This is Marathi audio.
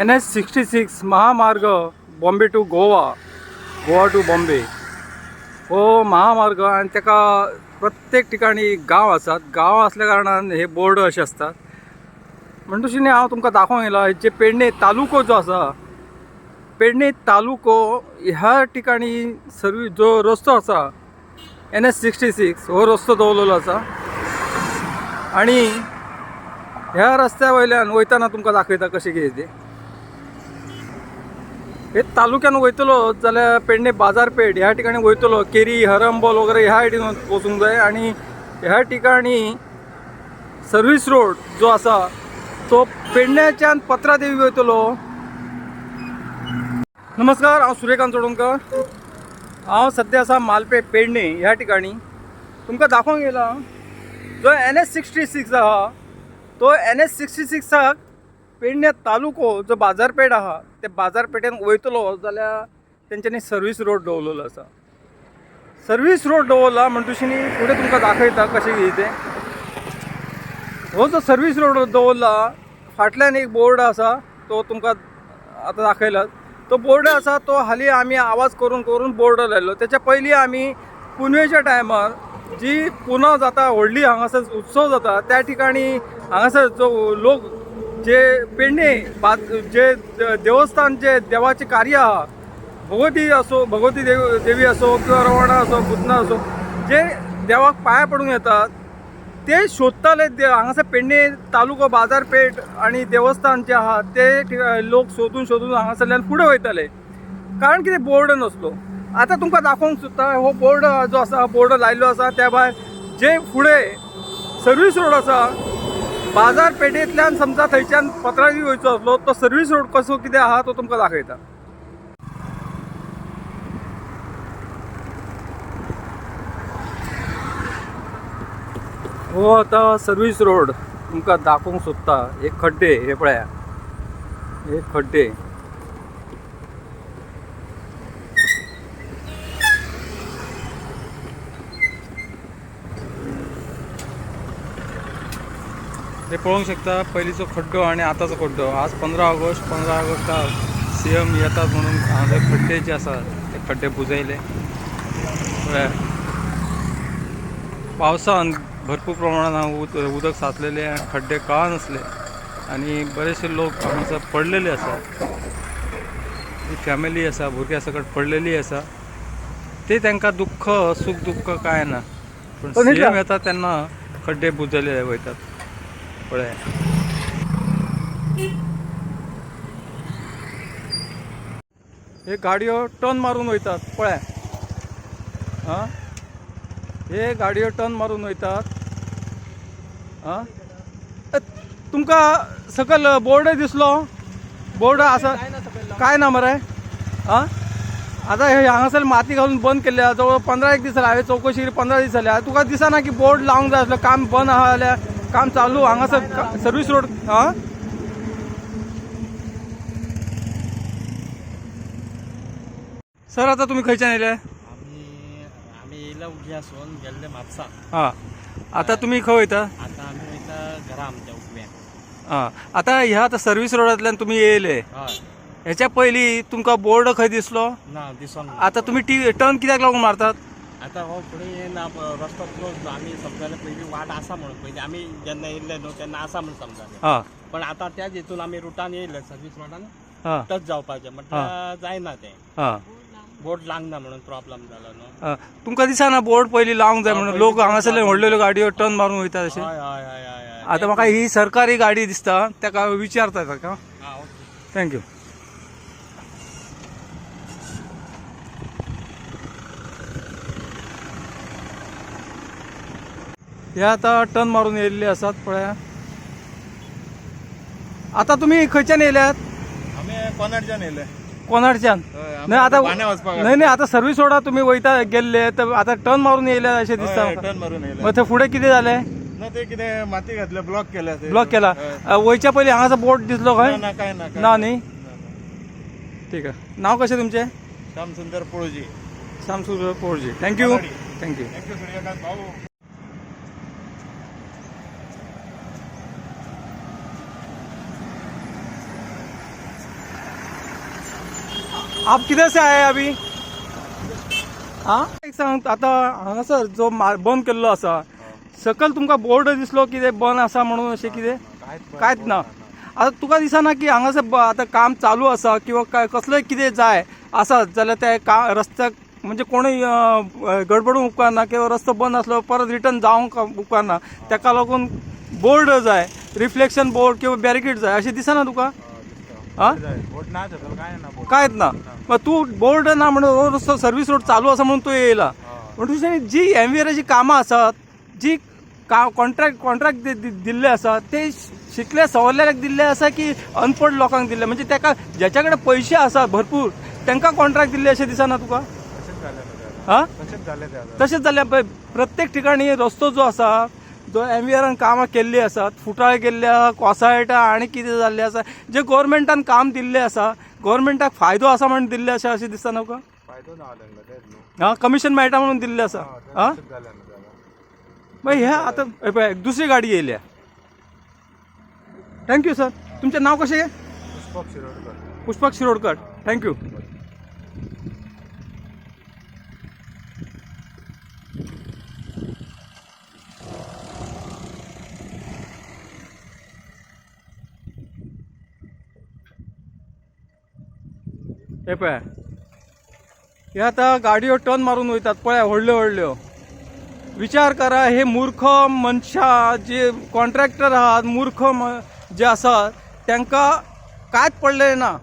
एन एस सिक्स्टी सिक्स महामार्ग बॉम्बे टू गोवा गोवा टू बॉम्बे. हो महामार्ग आणि ताका प्रत्येक ठिकाणी गांव आसात गांव असल्या कारणान हे बोर्ड असे असतात. म्हणटशी न्ही हांव तुमकां दाखोवंक येयला जे पेडणे तालुको जो आसा पेडणे तालुको ह्या ठिकाणी सर्वी जो रस्तो आसा एन एस सिक्स्टी सिक्स हो रस्तो दवरलेलो आसा आणि ह्या रस्त्या वयल्यान वयताना तुमकां दाखयता कशें कितें तें. हे तालुक्यान वयतलो जाल्यार पेडणे बाजारपेठ ह्या ठिकाणी वयतलो केरी हरंबोल वगैरे ह्या सायडीन वचूंक जाय. आणि ह्या ठिकाणी सर्वीस रोड जो आसा तो पेडण्याच्यान पत्रादेवी वयतलो नमस्कार हांव सूर्यकांत चोडणकर हांव सध्या आसा मालपे पेडणे ह्या ठिकाणी. तुमकां दाखोवंक येयला जो एन एस सिक्स्टी सिक्स आहा तो एन एस सिक्स्टी सिक्साक पेडण्या तालुको जो बाजारपेठ आहा ते बाजारपेठेन वयतलो जाल्यार तेंच्यांनी सर्वीस रोड दवरलेलो आसा सर्वीस रोड दवरला म्हणटुशी फुडें तुमकां दाखयता कशें कितें तें. हो जो सर्वीस रोड दवरला फाटल्यान एक बोर्ड आसा तो तुमकां आतां दाखयला. तो बोर्ड आसा तो हालीं आमी आवाज करून करून बोर्ड लायलो. तेच्या पयलीं आमी पुनवेच्या टायमार जी पुना जाता व्हडली हांगासर उत्सव जाता त्या ठिकाणी हांगासर जो लोक जे पेडणे बा जे देवस्थान जे देवाचे कार्य आहा भगवती असो भगवती देव देवी असो किंवा रवणा असो बुधना असो जे देवाक पाया पडूंक येतात ते सोदताले दे हांगासर पेडणे तालुको बाजारपेठ आणि देवस्थान जे आहा ते लोक सोदून सोदून हांगासरल्यान फुडें वयताले. कारण कितें बोर्ड नासलो. आतां तुमकां दाखोवंक सोदता हो बोर्ड जो आसा बोर्ड लायिल्लो आसा त्या भायर जे फुडें सर्वीस रोड आसा बाजारपेठेंतल्यान समजा थंयच्यान पत्रांनी वयचो आसलो तो सर्वीस रोड कसो कितें आहा तो तुमकां दाखयता. हो आतां सर्वीस रोड तुमकां दाखोवंक सोदता. एक खड्डे हे पळया. हे खड्डे. हे पळोवंक शकता. पयलींचो खड्डो आणि आतांचो खड्डो. आज पंदरा ऑगस्ट पंदरा ऑगस्टाक सी एम येतात म्हणून हांगा खड्डे जे आसात ते खड्डे बुजयले. पावसान भरपूर प्रमाणात हांगा उद उदक साचलेले आनी खड्डे कळा नासले आणि बरेचसे लोक हांगासर पडलेले आसा फॅमिली आसा भुरग्यां सकट पडलेली आसा ते तांकां दुख्ख सुख दुख्ख काय ना. पण पण सी एम येता तेन्ना खड्डे बुजयले वयतात पळया. हे गाडयो टर्न मारून वयतात पळया. हां? हे गाडयो टर्न मारून वयतात. हां? अ, तुमकां सकयल बोर्ड दिसलो? बोर्ड आसा काय ना मरे हां? आता हे हांगासर माती घालून बंद आहा जवळ पंदरा एक दीस जाले हांवें चवकशी केली पंदरा दीस जाले तुका दिसना की बोर्ड लावंक जाय आसलो काम बंद आहा जाल्यार काम चालू हांगासर सर्वीस रोड हां? सर आता तुम्ही खंयच्यान येयले आम्ही आम्ही येयला उगयासून गेल्ले म्हापसा हां. आता तुम्ही खंय वयता आता आम्ही वयता घरा आमच्या उगव्यान हां. आता ह्या आता सर्वीस रोडांतल्यान तुम्ही येयले हय. ह्याच्या पयलीं तुमकां बोर्ड खंय दिसलो? ना दिसोन ना. आता तुम्ही टी टर्न कित्याक लागून मारतात? आता हो फुडें येना प- रस्तो क्लोज आमी समजले पयलीं वाट आसा म्हणून. पयलीं आमी जेन्ना येयल्ले न्हू तेन्ना आसा म्हणून समजले हां. पण आता त्याच हितून आमी रुटान येयले सर्वीस रोडान हां. टच जावपाचें म्हटल्यार जायना तें. हां. बोर्ड लावंक ना म्हणून प्रॉब्लेम जालो न्हू हां. तुमकां दिसना बोर्ड पयलीं लावंक जाय म्हणून. लोक हांगासरल्यान व्हडल्यो गाडयो टर्न मारून वयतात अशें. हय हय हय हय हय. आता म्हाका ही सरकारी गाडी दिसता ताका विचारता ताका हां ओके. थँक्यू हे आता टर्न मारून येयल्ले आसात पळया आता तुम्ही खंयच्यान येयल्यात आम्ही येयले नाही आता नाही नाही आता सर्वीस रोडा तुम्ही वयता गेल्ले तर आता टर्न मारून येयले अशें दिसता हय, म्हाका. टर्न मारून येयले मग थंय फुडें कितें जालें ना ते कितें माती घातले ब्लॉक केले ते. ब्लॉक केला. वयच्या पयलीं हांगासर बोर्ड दिसलो काय? ना न्ही. ठीक आहे. नाव कशें तुमचें? Shyam Sundar Paloji. Shamsundar Polji thank you. Thank you thank you Suryakant भाऊ. आप किधर से आए अभी? हा? एक सांग आता हांगासर जो बंद केल्लो आसा। सकयल तुमकां बोर्ड दिसलो कितें बंद आसा म्हणून अशें कितें कांयच ना? आता तुका दिसना की हांगासर आता काम चालू आसा किंवा काय कसलंय कितें जाय आसा जाल्यार ते का रस्त्याक म्हणजे कोणूय गडबडूंक उपकारना किंवा रस्तो बंद आसलो परत रिटर्न जावंक उपकारना? तेका लागून बोर्ड जाय रिफ्लेक्शन बोर्ड किंवा बॅरिकेड जाय अशें दिसना तुका? हा? ना काय ना? मग तू बोर्ड ना म्हणून रस्तो सर्व्हिस रोड चालू आसा म्हणून तू येयला. तुझी जी एम व्ही कामां आसात जी का कॉन्ट्रॅक्ट कॉन्ट्रॅक्ट दिल्ले आसा ते शिकल्या सवरल्याक दिल्ले आसा की अनपड लोकांक दिल्ले म्हणजे ताका ज्याच्या कडेन पयशे आसा भरपूर तांकां कॉन्ट्रॅक्ट दिल्ले अशें दिसना तुका झाले. हा? झाले तशेंच पळय प्रत्येक ठिकाणी रस्तो जो आसा जो एम व्ही आरान कामां केल्ली आसात फुटाळ केल्ल्या कोसायटा आनी कितें जाल्लें आसा जे गोवोरमेंटान काम दिल्लें आसा गोवोरमेंटाक फायदो आसा म्हणून दिल्लें अशें अशें दिसता तुका फायदो ना तांकां तेच न्हू. हा कमिशन मेळटा म्हणून दिल्लें आसा हा, हा? झाले ना ते आता. मग ह्या आता हे पळय दुसरी गाडी येयल्या थँक्यू सर तुमचें नाव कशें पुष्पक शिरोडकर. पुष्पक शिरोडकर. थँक्यू हे पळय हे आता गाडयो टर्न मारून वयतात पळय व्हडल्यो व्हडल्यो. विचार करा हे मूर्ख मनशां जे कॉन्ट्रॅक्टर आहात मूर्ख म- जे आसात तांकां कांयच पडलें ना?